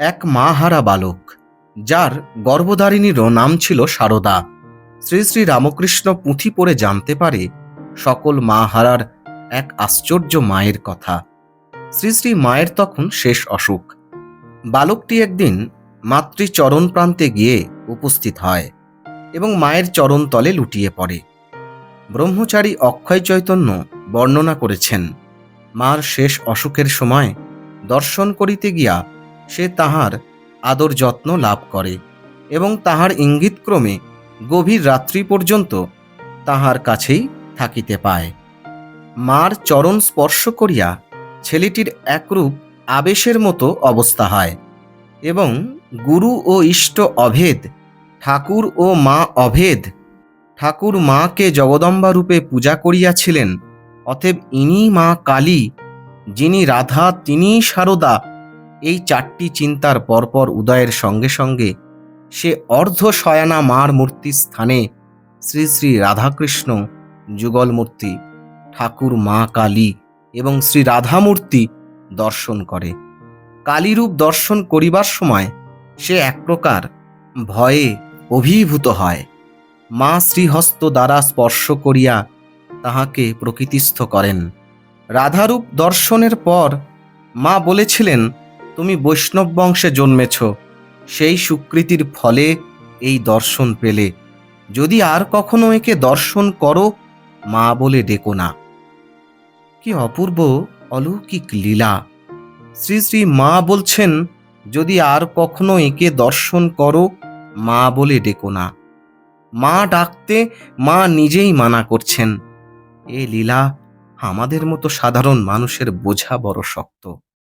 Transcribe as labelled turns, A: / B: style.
A: এক মাহারা বালক, যার গর্ভধারিণীরও নাম ছিল সারদা। শ্রী শ্রী রামকৃষ্ণ পুঁথি পড়ে জানতে পারে সকল মা হারার এক আশ্চর্য মায়ের কথা। শ্রী শ্রী মায়ের তখন শেষ অসুখ। বালকটি একদিন মাতৃ চরণ প্রান্তে গিয়ে উপস্থিত হয় এবং মায়ের চরণ তলে লুটিয়ে পড়ে। ব্রহ্মচারী অক্ষয় চৈতন্য বর্ণনা করেছেন, মার শেষ অসুখের সময় দর্শন করিতে গিয়া সে তাহার আদর যত্ন লাভ করে এবং তাহার ইঙ্গিতক্রমে গভীর রাত্রি পর্যন্ত তাহার কাছেই থাকিতে পায়। মার চরণ স্পর্শ করিয়া ছেলেটির একরূপ আবেশের মতো অবস্থা হয় এবং গুরু ও ইষ্ট অভেদ, ঠাকুর ও মা অভেদ, ঠাকুর মাকে জগদম্বা রূপে পূজা করিয়াছিলেন, অতএব ইনি মা কালী, যিনি রাধা, তিনিই সারদা এই চারটি চিন্তার পরপর উদয়ের সঙ্গে সঙ্গে সে অর্ধ শয়ানা মার মূর্তির স্থানে শ্রী শ্রী রাধাকৃষ্ণ যুগল মূর্তি, ঠাকুর মা কালী এবং শ্রী রাধামূর্তি দর্শন করে। কালীরূপ দর্শন করিবার সময় সে এক প্রকার ভয়ে অভিভূত হয়। মা শ্রীহস্ত দ্বারা স্পর্শ করিয়া তাহাকে প্রকৃতিস্থ করেন। রাধারূপ দর্শনের পর মা বলেছিলেন তুমি বৈষ্ণব বংশে জন্মেছ, সেই সুকৃতির ফলে এই দর্শন পেলে। যদি আর কখনো একে দর্শন করো, মা বলে ডেকো না। কি অপূর্ব অলৌকিক লীলা। শ্রী শ্রী মা বলছেন, যদি আর কখনো একে দর্শন করো, মা বলে ডেকো না। মা ডাকতে মা নিজেই মানা করছেন। এ লীলা আমাদের মতো সাধারণ মানুষের বোঝা বড় শক্ত।